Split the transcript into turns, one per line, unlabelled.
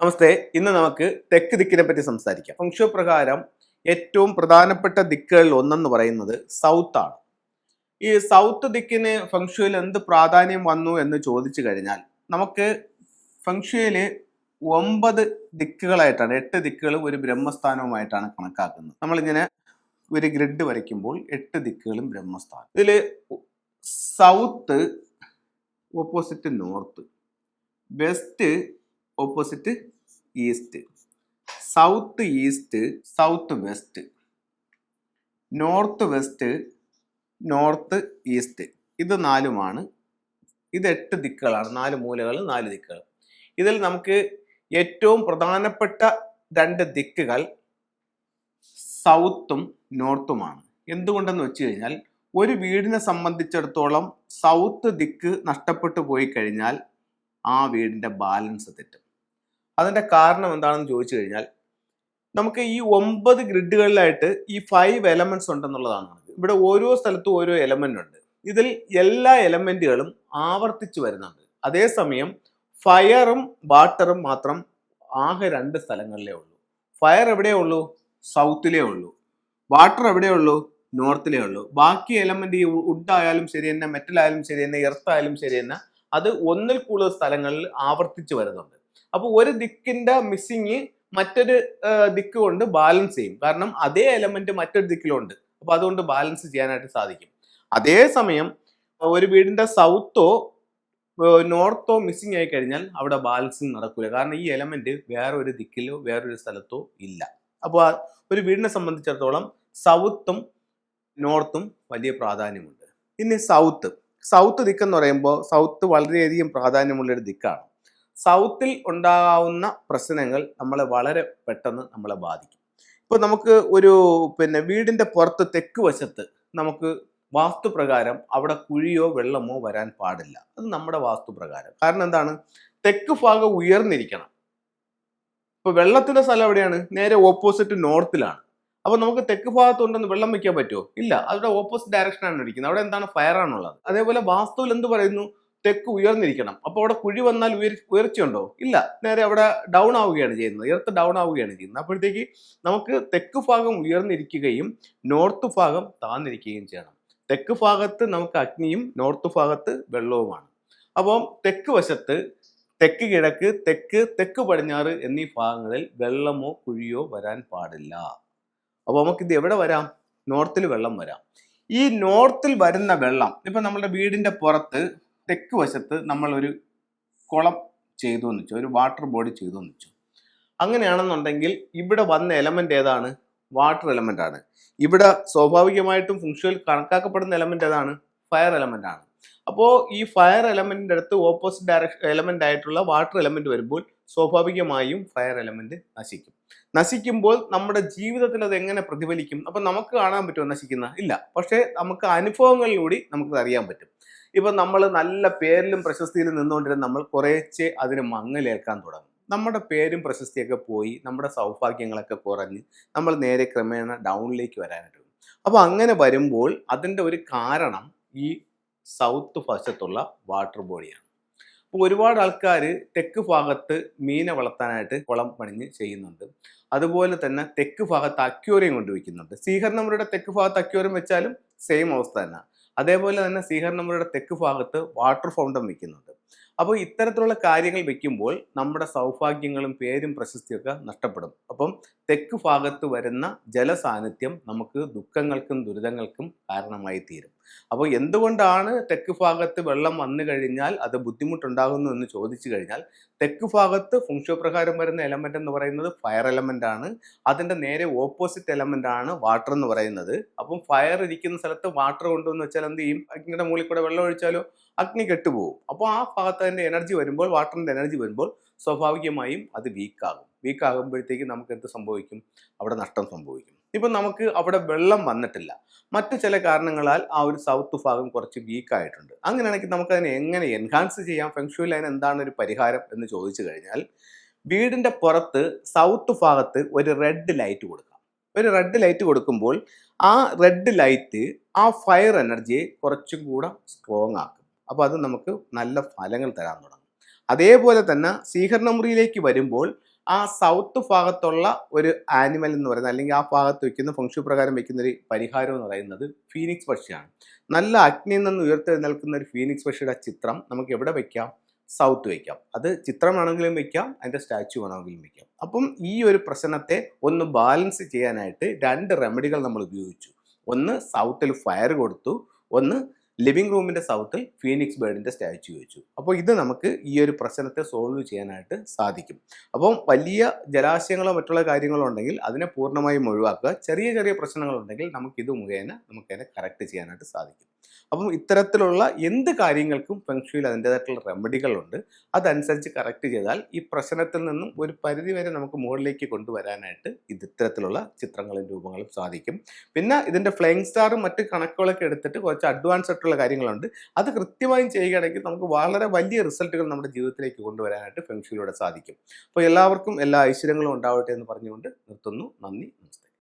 നമസ്തേ ഇന്ന് നമുക്ക് തെക്ക് ദിക്കിനെ പറ്റി സംസാരിക്കാം. ഫംഗ്ഷോ പ്രകാരം ഏറ്റവും പ്രധാനപ്പെട്ട ദിക്കുകളിൽ ഒന്നെന്ന് പറയുന്നത് സൗത്ത് ആണ് ഈ സൗത്ത് ദിക്കിന് ഫംഗ്ഷുവിൽ എന്ത് പ്രാധാന്യം വന്നു എന്ന് ചോദിച്ചു കഴിഞ്ഞാൽ നമുക്ക് ഫംഗ്ഷുവിൽ ഒമ്പത് ദിക്കുകളായിട്ടാണ് എട്ട് ദിക്കുകൾ ഒരു ബ്രഹ്മസ്ഥാനവുമായിട്ടാണ് കണക്കാക്കുന്നത്. നമ്മളിങ്ങനെ ഒരു ഗ്രിഡ് വരയ്ക്കുമ്പോൾ എട്ട് ദിക്കുകളും ബ്രഹ്മസ്ഥാനം. ഇതിൽ south opposite north. West opposite east south east south west north west north east ഇത് നാലുമാണ്. ഇത് എട്ട് ദിക്കുകളാണ്. നാല് മൂലകൾ നാല് ദിക്കുകൾ. ഇതിൽ നമുക്ക് ഏറ്റവും പ്രധാനപ്പെട്ട രണ്ട് ദിക്കുകൾ സൗത്തും നോർത്തുമാണ് എന്തുകൊണ്ടെന്ന് വെച്ച് കഴിഞ്ഞാൽ ഒരു വീടിനെ സംബന്ധിച്ചിടത്തോളം സൗത്ത് ദിക്ക് നഷ്ടപ്പെട്ടു പോയി കഴിഞ്ഞാൽ ആ വീടിന്റെ ബാലൻസ് തെറ്റും. അതിന്റെ കാരണം എന്താണെന്ന് ചോദിച്ചു കഴിഞ്ഞാൽ നമുക്ക് ഈ ഒമ്പത് ഗ്രിഡുകളിലായിട്ട് ഈ ഫൈവ് എലമെന്റ്സ് ഉണ്ടെന്നുള്ളതാണ്. ഇവിടെ ഓരോ സ്ഥലത്തും ഓരോ എലമെന്റ് ഉണ്ട്. ഇതിൽ എല്ലാ എലമെന്റുകളും ആവർത്തിച്ചു വരുന്നുണ്ട്. അതേസമയം ഫയറും വാട്ടറും മാത്രം ആകെ രണ്ട് സ്ഥലങ്ങളിലേ ഉള്ളൂ. ഫയർ എവിടെയേ ഉള്ളൂ? സൗത്തിലേ ഉള്ളൂ. വാട്ടർ എവിടെയേ ഉള്ളൂ? നോർത്തിലേ ഉള്ളൂ. ബാക്കി എലമെന്റ് ഈ വുഡ് ആയാലും ശരി തന്നെ മെറ്റൽ ആയാലും ശരി തന്നെ എർത്ത് ആയാലും ശരി തന്നെ അത് ഒന്നിൽ കൂടുതൽ സ്ഥലങ്ങളിൽ ആവർത്തിച്ചു വരുന്നുണ്ട്. അപ്പോൾ ഒരു ദിക്കിന്റെ മിസ്സിങ് മറ്റൊരു ദിക്ക് കൊണ്ട് ബാലൻസ് ചെയ്യും. കാരണം അതേ എലമെന്റ് മറ്റൊരു ദിക്കിലുണ്ട്. അപ്പൊ അതുകൊണ്ട് ബാലൻസ് ചെയ്യാനായിട്ട് സാധിക്കും. അതേസമയം ഒരു വീടിന്റെ സൗത്തോ നോർത്തോ മിസ്സിങ് ആയി കഴിഞ്ഞാൽ അവിടെ ബാലൻസിങ് നടക്കില്ല കാരണം ഈ എലമെന്റ് വേറെ ഒരു ദിക്കിലോ വേറൊരു സ്ഥലത്തോ ഇല്ല. അപ്പോൾ ഒരു വീടിനെ സംബന്ധിച്ചിടത്തോളം സൗത്തും നോർത്തും വലിയ പ്രാധാന്യമുണ്ട്. ഇനി സൗത്ത് സൗത്ത് ദിക്ക് എന്ന് പറയുമ്പോൾ സൗത്ത് വളരെയധികം പ്രാധാന്യമുള്ളൊരു ദിക്കാണ്. സൗത്തിൽ ഉണ്ടാകുന്ന പ്രശ്നങ്ങൾ നമ്മളെ വളരെ പെട്ടെന്ന് നമ്മളെ ബാധിക്കും. ഇപ്പോൾ നമുക്ക് ഒരു പിന്നെ വീടിന്റെ പുറത്ത് തെക്ക് വശത്ത് നമുക്ക് വാസ്തുപ്രകാരം അവിടെ കുഴിയോ വെള്ളമോ വരാൻ പാടില്ല. അത് നമ്മുടെ വാസ്തുപ്രകാരം കാരണം എന്താണ്? തെക്ക് ഭാഗം ഉയർന്നിരിക്കണം. ഇപ്പൊ വെള്ളത്തിന്റെ സ്ഥലം എവിടെയാണ്? നേരെ ഓപ്പോസിറ്റ് നോർത്തിലാണ് അപ്പോൾ നമുക്ക് തെക്ക് ഭാഗത്തുണ്ടെന്ന് വെള്ളം വയ്ക്കാൻ പറ്റുമോ ഇല്ല. അവിടെ ഓപ്പോസിറ്റ് ഡയറക്ഷനാണ് ഇരിക്കുന്നത്. അവിടെ എന്താണ്? ഫയർ ആണുള്ളത്. അതേപോലെ വാസ്തുവിൽ എന്ത് പറയുന്നു? തെക്ക് ഉയർന്നിരിക്കണം. അപ്പോൾ അവിടെ കുഴി വന്നാൽ ഉയർ ഉയർച്ചയുണ്ടോ? ഇല്ല. നേരെ അവിടെ ഡൗൺ ആവുകയാണ് ചെയ്യുന്നത്. എർത്ത് ഡൗൺ ആവുകയാണ് ചെയ്യുന്നത്. അപ്പോഴത്തേക്ക് നമുക്ക് തെക്ക് ഭാഗം ഉയർന്നിരിക്കുകയും നോർത്ത് ഭാഗം താന്നിരിക്കുകയും ചെയ്യണം. തെക്ക് ഭാഗത്ത് നമുക്ക് അഗ്നിയും നോർത്ത് ഭാഗത്ത് വെള്ളവുമാണ്. അപ്പം തെക്ക് വശത്ത് തെക്ക് കിഴക്ക് തെക്ക് തെക്ക് പടിഞ്ഞാറ് എന്നീ ഭാഗങ്ങളിൽ വെള്ളമോ കുഴിയോ വരാൻ പാടില്ല. അപ്പോൾ നമുക്കിത് എവിടെ വരാം? നോർത്തിൽ വെള്ളം വരാം. ഈ നോർത്തിൽ വരുന്ന വെള്ളം ഇപ്പം നമ്മുടെ വീടിന്റെ പുറത്ത് തെക്ക് വശത്ത് നമ്മളൊരു കുളം ചെയ്തു എന്ന് വെച്ചു ഒരു വാട്ടർ ബോഡി ചെയ്തു എന്ന് വെച്ചു അങ്ങനെയാണെന്നുണ്ടെങ്കിൽ ഇവിടെ വന്ന എലമെന്റ് ഏതാണ്? വാട്ടർ എലമെന്റ് ആണ്. ഇവിടെ സ്വാഭാവികമായിട്ടും ഫംഗ്ഷനിൽ കണക്കാക്കപ്പെടുന്ന എലമെന്റ് ഏതാണ്? ഫയർ എലമെന്റ് ആണ്. അപ്പോൾ ഈ ഫയർ എലമെന്റിന്റെ അടുത്ത് ഓപ്പോസിറ്റ് ഡയറക്ഷൻ എലമെന്റ് ആയിട്ടുള്ള വാട്ടർ എലമെന്റ് വരുമ്പോൾ സ്വാഭാവികമായും ഫയർ എലമെന്റ് നശിക്കും. നശിക്കുമ്പോൾ നമ്മുടെ ജീവിതത്തിൽ അത് എങ്ങനെ പ്രതിഫലിക്കും? അപ്പം നമുക്ക് കാണാൻ പറ്റുമോ നശിക്കുന്ന? ഇല്ല. പക്ഷേ നമുക്ക് അനുഭവങ്ങളിലൂടെ നമുക്ക് അറിയാൻ പറ്റും. ഇപ്പം നമ്മൾ നല്ല പേരിലും പ്രശസ്തിയിലും നിന്നുകൊണ്ടിരുന്ന നമ്മൾ കുറേശ്ശെ അതിന് മങ്ങലേൽക്കാൻ തുടങ്ങും. നമ്മുടെ പേരും പ്രശസ്തിയൊക്കെ പോയി നമ്മുടെ സൗഭാഗ്യങ്ങളൊക്കെ കുറഞ്ഞ് നമ്മൾ നേരെ ക്രമേണ ഡൗണിലേക്ക് വരാനായിട്ട് വരും. അപ്പോൾ അങ്ങനെ വരുമ്പോൾ അതിന്റെ ഒരു കാരണം ഈ സൗത്ത് വശത്തുള്ള വാട്ടർ ബോഡിയാണ് അപ്പോൾ ഒരുപാട് ആൾക്കാർ തെക്ക് ഭാഗത്ത് മീനെ വളർത്താനായിട്ട് കുളം പണിഞ്ഞ് ചെയ്യുന്നുണ്ട്. അതുപോലെ തന്നെ തെക്ക് ഭാഗത്ത് അക്യൂറിയം കൊണ്ടുവയ്ക്കുന്നുണ്ട് സീഹർ നമ്മളുടെ തെക്ക് ഭാഗത്ത് അക്യൂറിയം വെച്ചാലും സെയിം അവസ്ഥ തന്നെ. അതേപോലെ തന്നെ സീഹർ നമ്പറുടെ തെക്ക് ഭാഗത്ത് വാട്ടർ ഫൗണ്ടൻ വെക്കുന്നുണ്ട്. അപ്പോൾ ഇത്തരത്തിലുള്ള കാര്യങ്ങൾ വെക്കുമ്പോൾ നമ്മുടെ സൗഭാഗ്യങ്ങളും പേരും പ്രശസ്തിയൊക്കെ നഷ്ടപ്പെടും. അപ്പം തെക്ക് ഭാഗത്ത് വരുന്ന ജലസാന്നിധ്യം നമുക്ക് ദുഃഖങ്ങൾക്കും ദുരിതങ്ങൾക്കും കാരണമായി തീരും. അപ്പോൾ എന്തുകൊണ്ടാണ് തെക്ക് ഭാഗത്ത് വെള്ളം വന്നു കഴിഞ്ഞാൽ അത് ബുദ്ധിമുട്ടുണ്ടാകുന്നു എന്ന് ചോദിച്ചു കഴിഞ്ഞാൽ തെക്ക് ഭാഗത്ത് ഫുങ്ഷോ പ്രകാരം വരുന്ന എലമെന്റ് എന്ന് പറയുന്നത് ഫയർ എലമെന്റ് ആണ്. അതിന്റെ നേരെ ഓപ്പോസിറ്റ് എലമെന്റ് ആണ് വാട്ടർ എന്ന് പറയുന്നത്. അപ്പം ഫയർ ഇരിക്കുന്ന സ്ഥലത്ത് വാട്ടർ കൊണ്ടുവന്ന് വെച്ചാൽ എന്ത് ചെയ്യും? ഇങ്ങനെ മുകളിൽ കൂടെ വെള്ളം ഒഴിച്ചാലോ? അഗ്നി കെട്ടുപോകും അപ്പോൾ ആ ഭാഗത്ത് അതിന്റെ എനർജി വരുമ്പോൾ വാട്ടറിന്റെ എനർജി വരുമ്പോൾ സ്വാഭാവികമായും അത് വീക്കാകും വീക്കാകുമ്പോഴത്തേക്ക് നമുക്ക് എന്ത് സംഭവിക്കും? അവിടെ നഷ്ടം സംഭവിക്കും. ഇപ്പം നമുക്ക് അവിടെ വെള്ളം വന്നിട്ടില്ല. മറ്റു ചില കാരണങ്ങളാൽ ആ ഒരു സൗത്ത് ഭാഗം കുറച്ച് വീക്കായിട്ടുണ്ട് അങ്ങനെയാണെങ്കിൽ നമുക്ക് അതിനെ എങ്ങനെ എൻഹാൻസ് ചെയ്യാം? ഫെങ്ഷുവിൽ അതിന് എന്താണ് ഒരു പരിഹാരം എന്ന് ചോദിച്ചു കഴിഞ്ഞാൽ വീടിന്റെ പുറത്ത് സൗത്ത് ഭാഗത്ത് ഒരു റെഡ് ലൈറ്റ് കൊടുക്കാം. ഒരു റെഡ് ലൈറ്റ് കൊടുക്കുമ്പോൾ ആ റെഡ് ലൈറ്റ് ആ ഫയർ എനർജിയെ കുറച്ചും കൂടെ സ്ട്രോങ് ആക്കും. അപ്പോൾ അത് നമുക്ക് നല്ല ഫലങ്ങൾ തരാൻ തുടങ്ങും. അതേപോലെ തന്നെ സീഹർണമുറിയിലേക്ക് വരുമ്പോൾ ആ സൗത്ത് ഭാഗത്തുള്ള ഒരു ആനിമൽ എന്ന് പറയുന്നത് അല്ലെങ്കിൽ ആ ഭാഗത്ത് വെക്കുന്ന ഫംഗ്ഷൻ പ്രകാരം വെക്കുന്ന ഒരു പരിഹാരം എന്ന് പറയുന്നത് ഫീനിക്സ് പക്ഷിയാണ്. നല്ല അഗ്നിയിൽ നിന്ന് ഉയർത്തെഴുന്നേൽക്കുന്ന ഒരു ഫീനിക്സ് പക്ഷിയുടെ ചിത്രം നമുക്ക് എവിടെ വെക്കാം? സൗത്ത് വയ്ക്കാം അത് ചിത്രം ചിത്രമാണെങ്കിലും വെക്കാം അതിന്റെ സ്റ്റാച്ചു വേണമെങ്കിലും വെക്കാം. അപ്പം ഈ ഒരു പ്രശ്നത്തെ ഒന്ന് ബാലൻസ് ചെയ്യാനായിട്ട് രണ്ട് റെമഡികൾ നമ്മൾ ഉപയോഗിച്ചു. ഒന്ന് സൗത്തിൽ ഫയർ കൊടുത്തു ഒന്ന് ലിവിംഗ് റൂമിന്റെ സൗത്തിൽ ഫീനിക്സ് ബേർഡിന്റെ സ്റ്റാച്യു വെച്ചു. അപ്പോൾ ഇത് നമുക്ക് ഈ ഒരു പ്രശ്നത്തെ സോൾവ് ചെയ്യാനായിട്ട് സാധിക്കും. അപ്പം വലിയ ജലാശയങ്ങളോ മറ്റുള്ള കാര്യങ്ങളോ ഉണ്ടെങ്കിൽ അതിനെ പൂർണമായും ഒഴിവാക്കുക. ചെറിയ ചെറിയ പ്രശ്നങ്ങളുണ്ടെങ്കിൽ നമുക്ക് ഇത് മുഖേന നമുക്കതിനെ കറക്റ്റ് ചെയ്യാനായിട്ട് സാധിക്കും. അപ്പം ഇത്തരത്തിലുള്ള എന്ത് കാര്യങ്ങൾക്കും ഫെങ്ഷുയിൽ അതിന്റെതായിട്ടുള്ള റെമഡികളുണ്ട് അതനുസരിച്ച് കറക്റ്റ് ചെയ്താൽ ഈ പ്രശ്നത്തിൽ നിന്നും ഒരു പരിധി വരെ നമുക്ക് മുകളിലേക്ക് കൊണ്ടുവരാനായിട്ട് ഇത് ഇത്തരത്തിലുള്ള ചിത്രങ്ങളും രൂപങ്ങളും സാധിക്കും. പിന്നെ ഇതിന്റെ ഫ്ലൈങ് സ്റ്റാറും മറ്റ് കണക്കുകളൊക്കെ എടുത്തിട്ട് കുറച്ച് അഡ്വാൻസ് കാര്യങ്ങളുണ്ട്. അത് കൃത്യമായും ചെയ്യുകയാണെങ്കിൽ നമുക്ക് വളരെ വലിയ റിസൾട്ടുകൾ നമ്മുടെ ജീവിതത്തിലേക്ക് കൊണ്ടുവരാനായിട്ട് ഫെങ്ഷിയിലൂടെ സാധിക്കും. അപ്പോൾ എല്ലാവർക്കും എല്ലാ ഐശ്വര്യങ്ങളും ഉണ്ടാവട്ടെ എന്ന് പറഞ്ഞുകൊണ്ട് നിർത്തുന്നു. നന്ദി നമസ്തേ.